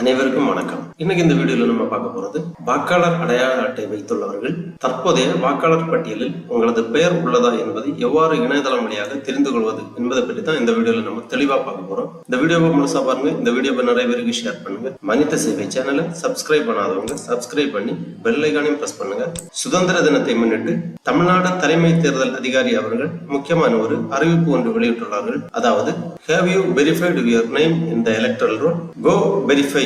அனைவருக்கும் வணக்கம். இன்னைக்கு இந்த வீடியோல நம்ம பார்க்க போறது வாக்காளர் அடையாள அட்டை வைத்துள்ளவர்கள். தற்போதைய வாக்காளர் பட்டியலில் உங்களது பெயர் உள்ளதா என்பதை எவ்வாறு இணையதளம் வழியாக தெரிந்து கொள்வது என்பதை பற்றி தான் இந்த வீடியோல நம்ம தெளிவா பார்க்க போறோம். இந்த வீடியோவை முழுசா பாருங்க. இந்த வீடியோவை நிறைய பேருக்கு ஷேர் பண்ணுங்க. மனித சேவை சேனலை சப்ஸ்கிரைப் பண்ணாதவங்க சப்ஸ்கிரைப் பண்ணி பெல் ஐகானையும் பிரஸ் பண்ணுங்க. சுதந்திர தினத்தை முன்னிட்டு தமிழ்நாடு தலைமை தேர்தல் அதிகாரி அவர்கள் முக்கியமான ஒரு அறிவிப்பு ஒன்று வெளியிட்டுள்ளார்கள். அதாவது have you verified your name in the electoral roll go verify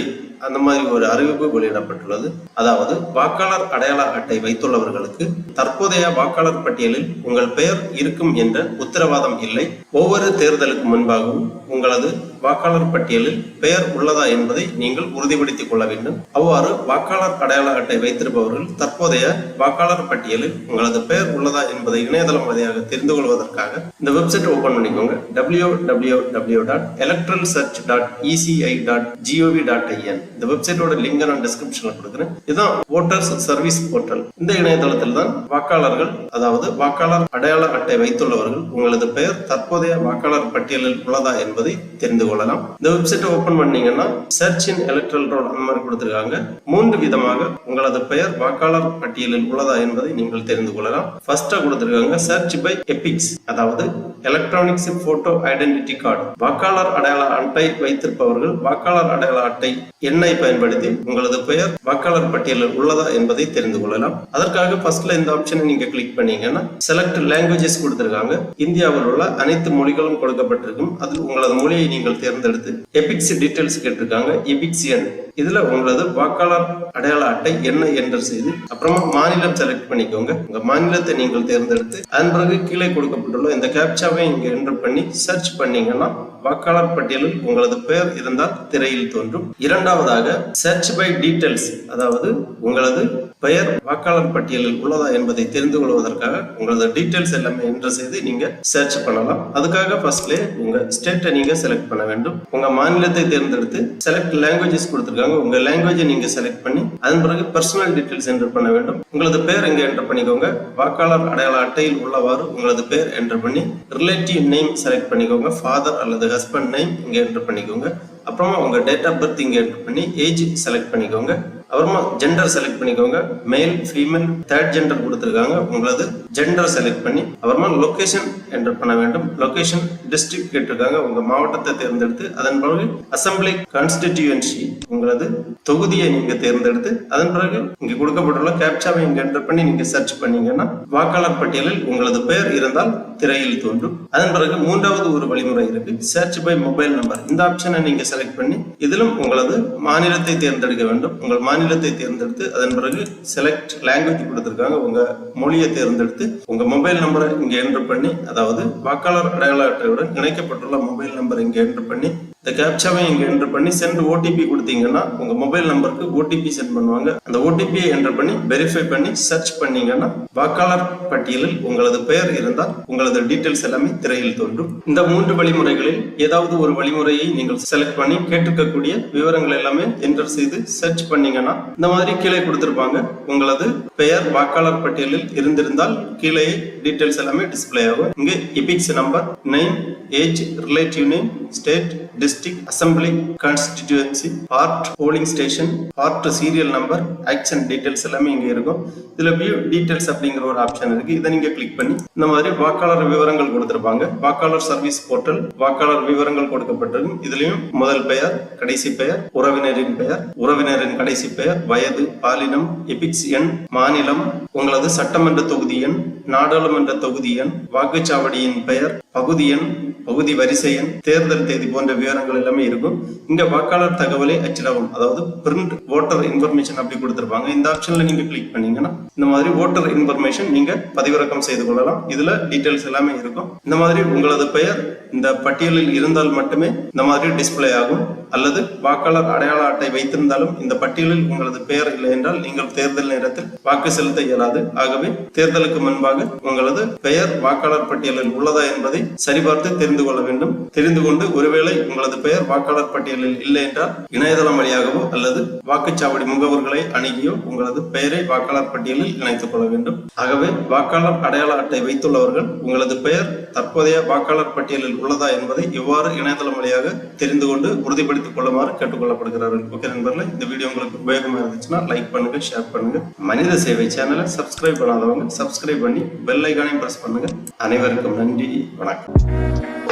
அந்த மாதிரி ஒரு அறிவிப்பு வெளியிடப்பட்டுள்ளது. அதாவது வாக்காளர் அடையாள அட்டை வைத்துள்ளவர்களுக்கு தற்போதைய வாக்காளர் பட்டியலில் உங்கள் பெயர் இருக்கும் என்ற உத்தரவாதம் இல்லை. ஒவ்வொரு தேர்தலுக்கு முன்பாகவும் உங்களது வாக்காளர் பட்டியலில் பெயர் உள்ளதா என்பதை நீங்கள் உறுதிப்படுத்திக் கொள்ள வேண்டும். அவ்வாறு வாக்காளர் அடையாள அட்டை வைத்திருப்பவர்கள் தற்போதைய வாக்காளர் பட்டியலில் உங்களது பெயர் உள்ளதா என்பதை இணையதளம் வழியாக தெரிந்து கொள்வதற்காக இந்த வெப்சைட் ஓபன் பண்ணிக்கோங்க. W W W dot electoral search dot ECI dot GOV dot IN இந்த வெப்சைட்டோட லிங்க் நான் டிஸ்கிரிப்ஷன்ல கொடுக்குறேன். இதுதான் ஓட்டர்ஸ் சர்வீஸ் போர்ட்டல் இந்த இணையதளத்தில் தான் வாக்காளர்கள் அதாவது வாக்காளர் அடையாள அட்டை வைத்துள்ளவர்கள் உங்களது பெயர் தற்போதைய வாக்காளர் பட்டியலில் உள்ளதா என்பதை தெரிந்து கொள்ளலாம். இந்த வெப்சைட்டை ஓபன் பண்ணீங்கன்னா சர்ச் இன் எலக்ட்ரல் ரோல் அந்த மாதிரி கொடுத்திருக்காங்க. மூன்று விதமாக உங்களது பெயர் வாக்காளர் பட்டியலில் உள்ளதா என்பதை நீங்கள் தெரிந்து கொள்ளலாம். ஃபர்ஸ்டா கொடுத்திருக்காங்க சர்ச் பை எபிக்ஸ் அதாவது எலக்ட்ரானிக்ஸ் போட்டோ ஐடென்டிட்டி கார்டு வாக்காளர் அடையாள அட்டை வைத்திருப்பவர்கள் வாக்காளர் அடையாள அட்டை எண்ணை பயன்படுத்தி உங்களது பெயர் வாக்காளர் பட்டியலில் உள்ளதா என்பதை தெரிந்து கொள்ளலாம். அதற்காக ஃபர்ஸ்ட்ல இந்த ஆப்ஷனை நீங்க கிளிக் பண்ணீங்கன்னா செலக்ட் லாங்குவேஜஸ் கொடுத்திருக்காங்க. இந்தியாவில் உள்ள அனைத்து மொழிகளும் கொடுக்கப்பட்டிருக்கும். அதில் உங்களது மொழியை நீங்கள் தேர்ந்தெடுத்து எபிக்ஸ் டீடைல்ஸ் கேட்டிருக்காங்க. எபிக்ஸ் எண் இதுல உங்களது வாக்காளர் அடையாள அட்டை என்ன என்டர் செய்து அப்புறமா மாநிலம் செலக்ட் பண்ணிக்கோங்க. உங்க மாநிலத்தை நீங்கள் தேர்ந்தெடுத்து அதன் பிறகு கீழே கொடுக்கப்பட்டுள்ள இந்த கேப்சாவை இங்க என்டர் பண்ணி சர்ச் பண்ணீங்கன்னா வாக்காளர் பட்டியலில் உங்களது பெயர் இருந்தால் திரையில் தோன்றும். இரண்டாவதாக சர்ச் பை டீடைல்ஸ் அதாவது உங்களது பெயர் வாக்காளர் பட்டியலில் உள்ளதா என்பதை தெரிந்து கொள்வதற்காக உங்களது டீடைல்ஸ் எல்லாமே என்டர் செய்து நீங்க சர்ச் பண்ணலாம். அதுக்காக ஃபர்ஸ்ட்லே உங்க ஸ்டேட்டை நீங்க செலக்ட் பண்ண வேண்டும். உங்க மாநிலத்தை தேர்ந்தெடுத்து செலக்ட் லாங்குவேஜஸ் கொடுத்துருக்காங்க. உங்க லாங்குவேஜை நீங்க செலக்ட் பண்ணி அதன் பிறகு பர்சனல் டீட்டெயில்ஸ் என்டர் பண்ண வேண்டும். உங்களது பேர் எங்க என்டர் பண்ணிக்கோங்க. வாக்காளர் அடையாள அட்டையில் உள்ளவாறு உங்களது பேர் என்டர் பண்ணி ரிலேட்டிவ் நேம் செலக்ட் பண்ணிக்கோங்க. ஃபாதர் அல்லது ஹஸ்பண்ட் நேம் இங்க என்டர் பண்ணிக்கோங்க. அப்புறமா உங்க டேட் ஆஃப் பர்த் இங்க என்டர் பண்ணி ஏஜ் செலக்ட் பண்ணிக்கோங்க. அப்புறமா ஜெண்டர் செலக்ட் பண்ணிக்கோங்க. மேல் ஃபீமேல் தேர்ட் ஜெண்டர் கொடுத்துருக்காங்க. உங்களது ஜெண்டர் செலக்ட் பண்ணி அப்புறமா லொகேஷன் என்டர் பண்ண வேண்டும். லொகேஷன் டிஸ்ட்ரிக்ட் கேட்டிருக்காங்க. உங்க மாவட்டத்தை தேர்ந்தெடுத்து அதன் பிறகு அசம்பிளி கான்ஸ்டிடியூன்சி உங்களது தொகுதியை நீங்க தேர்ந்தெடுத்து அதன் பிறகு இங்க கொடுக்கப்பட்டுள்ள கேப்சாவை இங்க என்டர் பண்ணி நீங்க சர்ச் பண்ணீங்கன்னா வாக்காளர் பட்டியலில் உங்களது பெயர் இருந்தால் திரையில் தோன்றும். அதன் பிறகு மூன்றாவது ஒரு வழிமுறை இருக்கு. சர்ச் பை மொபைல் நம்பர் இந்த ஆப்ஷனை நீங்க செலக்ட் பண்ணி இதிலும் உங்களது மாநிலத்தை தேர்ந்தெடுக்க வேண்டும். உங்கள் மாநிலத்தை தேர்ந்தெடுத்து அதன் பிறகு செலக்ட் லாங்குவேஜ் கொடுத்திருக்காங்க. உங்க மொழியை தேர்ந்தெடுத்து உங்க மொபைல் நம்பரை இங்க என்டர் பண்ணி அதாவது வாக்காளர் அடையாள அட்டையுடன் இணைக்கப்பட்டுள்ள மொபைல் நம்பர் இங்க என்டர் பண்ணி இந்த கேப்சாவை இங்கே என்டர் பண்ணி சென்ட் ஓடிபி கொடுத்தீங்கன்னா உங்கள் மொபைல் நம்பருக்கு ஓடிபி சென்ட் பண்ணுவாங்க. அந்த ஓடிபியை என்டர் பண்ணி வெரிஃபை பண்ணி சர்ச் பண்ணீங்கன்னா வாக்காளர் பட்டியலில் உங்களது பெயர் இருந்தால் உங்களது டீட்டெயில்ஸ் எல்லாமே திரையில் தோன்றும். இந்த மூன்று வழிமுறைகளில் ஏதாவது ஒரு வழிமுறையை நீங்கள் செலக்ட் பண்ணி கேட்டிருக்கக்கூடிய விவரங்கள் எல்லாமே என்டர் செய்து சர்ச் பண்ணீங்கன்னா இந்த மாதிரி கீழே கொடுத்துருப்பாங்க. உங்களது பெயர் வாக்காளர் பட்டியலில் இருந்திருந்தால் கீழே டீட்டெயில்ஸ் எல்லாமே டிஸ்ப்ளே ஆகும். இங்கே epics number name age relative name state district assembly constituency part polling station part serial number action details எல்லாமே இங்க இருக்கும். இதுல வியூ டீடைல்ஸ் அப்படிங்கிற ஒரு ஆப்ஷன் இருக்கு. இதை நீங்க கிளிக் பண்ணி இந்த மாதிரி வாக்காளர் விவரங்கள் கொடுத்திருப்பாங்க. வாக்காளர் சர்வீஸ் போர்ட்டல் வாக்காளர் விவரங்கள் கொடுக்கப்பட்டிருக்கும் இதுலயும் முதல் பெயர் கடைசி பெயர் உறவினரின் பெயர் உறவினரின் கடைசி பெயர் வயது பாலினம் எபிக்ஸ் எண் மாநிலம் உங்களது சட்டமன்ற தொகுதி எண் நாடாளுமன்ற தொகுதி எண் வாக்குச்சாவடியின் பெயர் பகுதி எண் பகுதி வரிசை எண் தேர்தல் தேதி போன்ற விவரங்கள் எல்லாமே இருக்கும். இங்க வாக்காளர் தகவலை அச்சிடவும் அதாவது பிரிண்ட் ஓட்டர் இன்ஃபர்மேஷன் அப்படி கொடுத்துருப்பாங்க. இந்த ஆப்ஷன்ல நீங்க கிளிக் பண்ணீங்கன்னா இந்த மாதிரி ஓட்டர் இன்ஃபர்மேஷன் நீங்க பதிவிறக்கம் செய்து கொள்ளலாம். இதுல டீடைல்ஸ் எல்லாமே இருக்கும். இந்த மாதிரி உங்களது பெயர் இந்த பட்டியலில் இருந்தால் மட்டுமே இந்த மாதிரி டிஸ்ப்ளே ஆகும். அல்லது வாக்காளர் அடையாள அட்டை வைத்திருந்தாலும் இந்த பட்டியலில் உங்களது பெயர் இல்லை என்றால் நீங்கள் தேர்தல் நேரத்தில் வாக்கு செலுத்த இயலாது. ஆகவே தேர்தலுக்கு முன்பாக உங்களது பெயர் வாக்காளர் பட்டியலில் உள்ளதா என்பதை சரிபார்த்து தெரிந்து கொள்ள வேண்டும். தெரிந்து கொண்டு ஒருவேளை உங்களது பெயர் வாக்காளர் பட்டியலில் இல்லை என்றால் இணையதளம் வழியாகவோ அல்லது வாக்குச்சாவடி முகவர்களை அணுகியோ உங்களது பெயரை வாக்காளர் பட்டியலில் இணைத்துக் கொள்ள வேண்டும். ஆகவே வாக்காளர் அடையாள அட்டை வைத்துள்ளவர்கள் உங்களது பெயர் தற்போதைய வாக்காளர் பட்டியலில் உள்ளதா என்பதை இவ்வாறு இணையதளம் வழியாக தெரிந்து கொண்டு உறுதிப்படுத்திக் கொள்ளுமாறு கேட்டுக்கொள்ளப்படுகிறார்கள். ஓகே நண்பர்களே இந்த வீடியோ உங்களுக்கு உபயோகமாக இருந்துச்சுன்னா லைக் பண்ணுங்க ஷேர் பண்ணுங்க. மனித சேவை சேனலை சப்ஸ்கிரைப் பண்ணாதவங்க சப்ஸ்கிரைப் பண்ணி பெல் ஐக்கானையும் பிரஸ் பண்ணுங்க. அனைவருக்கும் நன்றி வணக்கம். Obrigado.